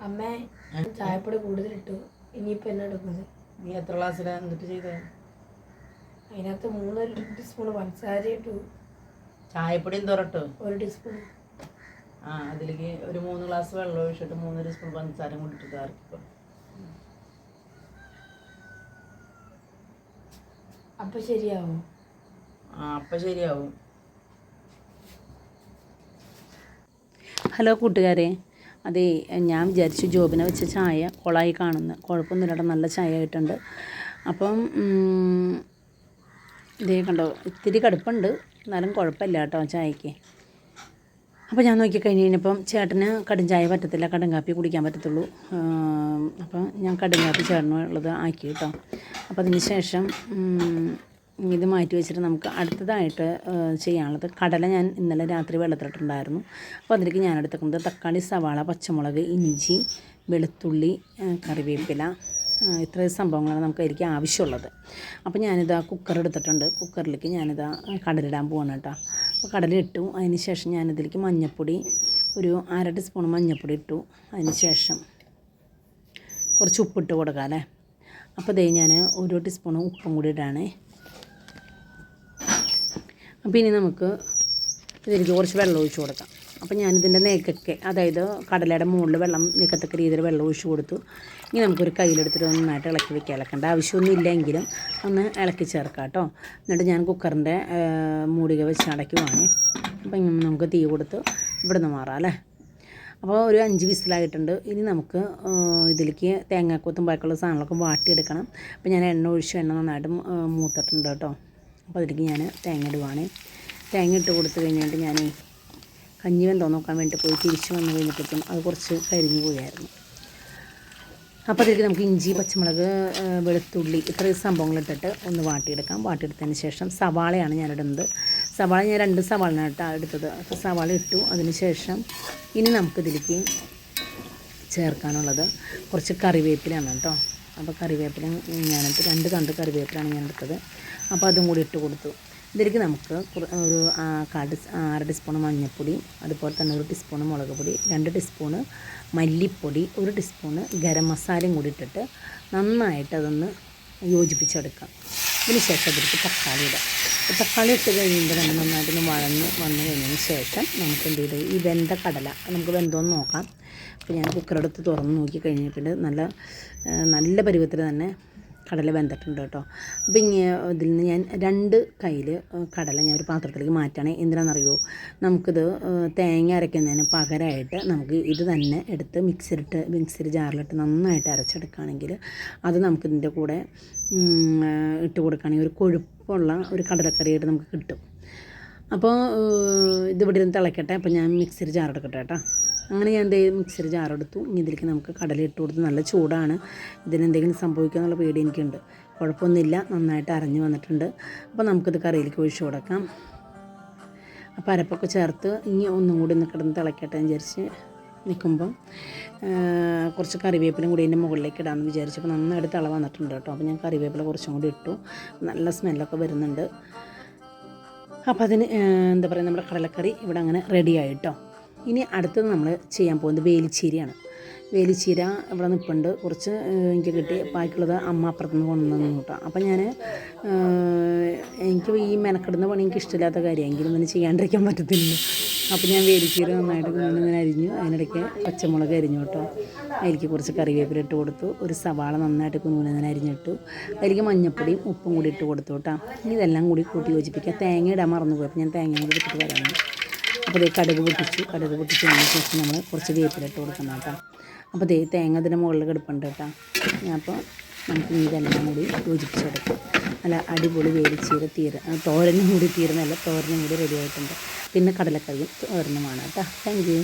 അമ്മേ ചായപ്പൊടി കൂടുതലിട്ടു. ഇനിയിപ്പോൾ എന്നാ എടുക്കുന്നത്? നീ എത്ര ക്ലാസ്സിലാണ് എന്നിട്ട് ചെയ്തത് അതിനകത്ത് മൂന്ന് ടീസ്പൂൺ പഞ്ചസാര ഇട്ടു. ചായപ്പൊടി തുറട്ടു ഒരു ടീസ്പൂൺ ആ അതിലേക്ക് ഒരു മൂന്ന് ഗ്ലാസ് വെള്ളം ഒഴിച്ചിട്ട് മൂന്ന് ടീസ്പൂൺ പഞ്ചസാരം കൊണ്ടിട്ട് ഇറക്കിക്കോ. അപ്പം ശരിയാവും. ആ അപ്പം ശരിയാവും. ഹലോ കൂട്ടുകാരെ അതെ ഞാൻ വിചാരിച്ചു ജോബിനെ വെച്ച ചായ കൊളായി കാണുന്നു കുഴപ്പമൊന്നുമില്ല നല്ല ചായ ആയിട്ടുണ്ട് അപ്പം ഇതേ കണ്ടോ ഇത്തിരി കടുപ്പുണ്ട് എന്നാലും കുഴപ്പമില്ല കേട്ടോ ചായക്ക് അപ്പോൾ ഞാൻ നോക്കി കഴിഞ്ഞ് കഴിഞ്ഞപ്പം ചേട്ടന് കടും ചായ പറ്റത്തില്ല കടും കാപ്പി കുടിക്കാൻ പറ്റത്തുള്ളൂ. അപ്പം ഞാൻ കടും കാപ്പി ചേട്ടനുള്ളത് ആക്കി കേട്ടോ. അപ്പോൾ അതിന് ശേഷം ഇത് മാറ്റി വെച്ചിട്ട് നമുക്ക് അടുത്തതായിട്ട് ചെയ്യാനുള്ളത് കടല ഞാൻ ഇന്നലെ രാത്രി വെള്ളത്തിലിട്ടുണ്ടായിരുന്നു. അപ്പോൾ അതിലേക്ക് ഞാൻ എടുത്തേക്കുന്നത് തക്കാളി സവാള പച്ചമുളക് ഇഞ്ചി വെളുത്തുള്ളി കറിവേപ്പില ഇത്രയും സംഭവങ്ങളാണ് നമുക്ക് അതിലേക്ക് ആവശ്യമുള്ളത്. അപ്പോൾ ഞാനിതാ കുക്കർ എടുത്തിട്ടുണ്ട്. കുക്കറിലേക്ക് ഞാനിതാ കടലിടാൻ പോവാണ് കേട്ടോ. അപ്പോൾ കടലിട്ടു. അതിന് ശേഷം ഞാനിതിലേക്ക് മഞ്ഞൾപ്പൊടി ഒരു അര ടീസ്പൂൺ മഞ്ഞൾപ്പൊടി ഇട്ടു. അതിന് ശേഷം കുറച്ച് ഉപ്പിട്ട് കൊടുക്കാം അല്ലേ? അപ്പോൾ ദേ ഞാൻ ഒരു ടീസ്പൂൺ ഉപ്പും കൂടി ഇടാണേ. അപ്പോൾ ഇനി നമുക്ക് ഇതിലേക്ക് കുറച്ച് വെള്ളം ഒഴിച്ച് കൊടുക്കാം. അപ്പോൾ ഞാനിതിന്റെ നേക്കൊക്കെ അതായത് കടലയുടെ മുകളിൽ വെള്ളം നിൽക്കത്തക്ക രീതിയിൽ വെള്ളം ഒഴിച്ച് കൊടുത്തു. ഇനി നമുക്കൊരു കയ്യിലെടുത്തിട്ട് നന്നായിട്ട് ഇളക്കി വെക്കുക ഇളക്കേണ്ട ആവശ്യമൊന്നും ഇല്ലെങ്കിലും ഒന്ന് ഇളക്കി ചേർക്കാം കേട്ടോ എന്നിട്ട് ഞാൻ കുക്കറിന്റെ മൂടിക വെച്ച് അടയ്ക്കുവാണ്. അപ്പോൾ ഇങ്ങനെ നമുക്ക് തീ കൊടുത്ത് ഇവിടെ നിന്ന് മാറാം അല്ലേ? അപ്പോൾ ഒരു അഞ്ച് വിസിലായിട്ടുണ്ട്. ഇനി നമുക്ക് ഇതിലേക്ക് തേങ്ങാക്കൊത്തും ബാക്കിയുള്ള സാധനങ്ങളൊക്കെ വാട്ടിയെടുക്കണം. അപ്പോൾ ഞാൻ എണ്ണ ഒഴിച്ച് എണ്ണ നന്നായിട്ട് മൂത്തിട്ടുണ്ട് കേട്ടോ അപ്പോൾ അതിലേക്ക് ഞാൻ തേങ്ങ ഇടുവാണ്. തേങ്ങ ഇട്ട് കൊടുത്തു കഴിഞ്ഞിട്ട് ഞാൻ കഞ്ഞി വെന്തോ നോക്കാൻ വേണ്ടി പോയി തിരിച്ചു വന്നു കഴിഞ്ഞപ്പോഴത്തേക്കും അത് കുറച്ച് കരിഞ്ഞു പോയായിരുന്നു. അപ്പോൾ അതിലേക്ക് നമുക്ക് ഇഞ്ചി പച്ചമുളക് വെളുത്തുള്ളി ഇത്രയും സംഭവങ്ങളിട്ടിട്ട് ഒന്ന് വാട്ടിയെടുക്കാം. വാട്ടിയെടുത്തതിന് ശേഷം സവാളയാണ് ഞാൻ ഇടുന്നത്. സവാള ഞാൻ രണ്ട് സവാളയാണ് കേട്ടോ എടുത്തത്. അപ്പോൾ സവാള ഇട്ടു. അതിന് ശേഷം ഇനി നമുക്കിതിലേക്ക് ചേർക്കാനുള്ളത് കുറച്ച് കറിവേപ്പിലാണ് കേട്ടോ. അപ്പോൾ കറിവേപ്പില ഞാനത് രണ്ട് തണ്ട് കറിവേപ്പിലാണ് ഞാൻ എടുത്തത്. അപ്പോൾ അതും കൂടി ഇട്ട് കൊടുത്തു. ഇതിലേക്ക് നമുക്ക് ഒരു ടീസ് അര ടീസ്പൂൺ മഞ്ഞൾപ്പൊടി അതുപോലെ തന്നെ ഒരു ടീസ്പൂൺ മുളക് പൊടി രണ്ട് ടീസ്പൂണ് മല്ലിപ്പൊടി ഒരു ടീസ്പൂണ് ഗരം മസാലയും കൂടി ഇട്ടിട്ട് നന്നായിട്ട് അതൊന്ന് യോജിപ്പിച്ചെടുക്കാം. ഇതിന് ശേഷം അതിലേക്ക് തക്കാളി ഇടാം. തക്കാളി ഇട്ട് കഴിയുമ്പോൾ തന്നെ നന്നായിട്ടൊന്ന് വഴന്ന് വന്നു കഴിഞ്ഞതിന് ശേഷം നമുക്ക് എന്ത് ചെയ്തു ഈ വെന്ത കടല നമുക്ക് വെന്തോന്ന് നോക്കാം. അപ്പോൾ ഞാൻ കുക്കറെടുത്ത് തുറന്ന് നോക്കി കഴിഞ്ഞപ്പോൾ നല്ല നല്ല പരുവത്തിൽ തന്നെ കടല വെന്തിട്ടുണ്ട് കേട്ടോ. അപ്പോൾ ഇങ്ങനെ ഇതിൽ നിന്ന് ഞാൻ രണ്ട് കയ്യിൽ കടല ഞാൻ ഒരു പാത്രത്തിലേക്ക് മാറ്റുകയാണ്. എന്തിനാണെന്നറിയോ? നമുക്കിത് തേങ്ങ അരയ്ക്കുന്നതിന് പകരമായിട്ട് നമുക്ക് ഇത് തന്നെ എടുത്ത് മിക്സിലിട്ട് മിക്സിയിൽ ജാറിലിട്ട് നന്നായിട്ട് അരച്ചെടുക്കുകയാണെങ്കിൽ അത് നമുക്കിതിന്റെ കൂടെ ഇട്ട് കൊടുക്കുകയാണെങ്കിൽ ഒരു കൊഴുപ്പുള്ള ഒരു കടലക്കറിയായിട്ട് നമുക്ക് കിട്ടും. അപ്പോൾ ഇത് ഇവിടെ ഇരുന്ന് തിളയ്ക്കട്ടെ അപ്പോൾ ഞാൻ മിക്സിയിൽ ജാറെടുക്കട്ടെ കേട്ടോ. അങ്ങനെ ഞാൻ എന്ത് മിക്സർ ചാറെടുത്തു ഇനി ഇതിലേക്ക് നമുക്ക് കടല ഇട്ട് കൊടുത്ത് നല്ല ചൂടാണ്. ഇതിനെന്തെങ്കിലും സംഭവിക്കുക എന്നുള്ള പേടി എനിക്കുണ്ട്. കുഴപ്പമൊന്നുമില്ല. നന്നായിട്ട് അരഞ്ഞു വന്നിട്ടുണ്ട്. അപ്പോൾ നമുക്കിത് കറിയിലേക്ക് ഒഴിച്ചു കൊടുക്കാം. അപ്പോൾ അരപ്പൊക്കെ ചേർത്ത് ഇനി ഒന്നും കൂടി ഒന്ന് കിടന്ന് തിളക്കട്ടെ വിചാരിച്ച് നിൽക്കുമ്പം കുറച്ച് കറിവേപ്പിലും കൂടി എന്റെ മുകളിലേക്ക് ഇടാമെന്ന് വിചാരിച്ചപ്പോൾ നന്നായിട്ട് തിള വന്നിട്ടുണ്ട് കേട്ടോ. അപ്പോൾ ഞാൻ കറിവേപ്പില കുറച്ചും കൂടി ഇട്ടു. നല്ല സ്മെല്ലൊക്കെ വരുന്നുണ്ട്. അപ്പോൾ അതിന് എന്താ പറയുക നമ്മുടെ കടലക്കറി ഇവിടെ അങ്ങനെ റെഡി ആയിട്ടോ ഇനി അടുത്തത് നമ്മൾ ചെയ്യാൻ പോകുന്നത് വേലിച്ചീരയാണ്. വേലിച്ചീര ഇവിടെ നിൽപ്പുണ്ട് കുറച്ച് എനിക്ക് കിട്ടി ബാക്കിയുള്ളത് അമ്മ അപ്പുറത്ത് നിന്ന് കൊണ്ടുവന്നു കേട്ടോ. അപ്പം ഞാൻ എനിക്ക് ഈ മെനക്കെടുന്ന പണി എനിക്ക് ഇഷ്ടമില്ലാത്ത കാര്യം എങ്കിലും ഇങ്ങനെ ചെയ്യാണ്ടിരിക്കാൻ പറ്റത്തില്ല. അപ്പോൾ ഞാൻ വേലിച്ചീര നന്നായിട്ട് ഇങ്ങനെ അരിഞ്ഞു. അതിനിടയ്ക്ക് പച്ചമുളക് അരിഞ്ഞു കേട്ടോ. അതിലേക്ക് കുറച്ച് കറിവേപ്പില ഇട്ട് കൊടുത്തു. ഒരു സവാള നന്നായിട്ട് കുഞ്ഞുങ്ങനെ അരിഞ്ഞിട്ടു അതിലേക്ക് മഞ്ഞപ്പൊടിയും ഉപ്പും കൂടി ഇട്ട് കൊടുത്തു കേട്ടോ ഇതെല്ലാം കൂടി കൂട്ടി യോജിപ്പിക്കുക തേങ്ങ ഇടാൻ മറന്നു പോയി അപ്പോൾ ഞാൻ തേങ്ങ കൂടി ഇട്ടിട്ട് വരാം. അപ്പോൾ കടുക് പൊട്ടിച്ചു. കടുക് പൊട്ടിച്ചതിന് ശേഷം നമ്മൾ കുറച്ച് വേപ്പിലിട്ട് കൊടുക്കണം കേട്ടോ. അപ്പോൾ ദേ തേങ്ങ അതിന്റെ മുകളിൽ കിടപ്പുണ്ട് കേട്ടോ. അപ്പോൾ നമുക്ക് ഇനി ഇതെല്ലാം കൂടി യോജിപ്പിച്ചെടുക്കാം. നല്ല അടിപൊളി വേലിച്ചീര തീര തോരനും കൂടി തീരുന്നല്ല തോരനും കൂടി റെഡി ആയിട്ടുണ്ട്. പിന്നെ കടലക്കറിയും തോരനുമാണ് കേട്ടോ. താങ്ക്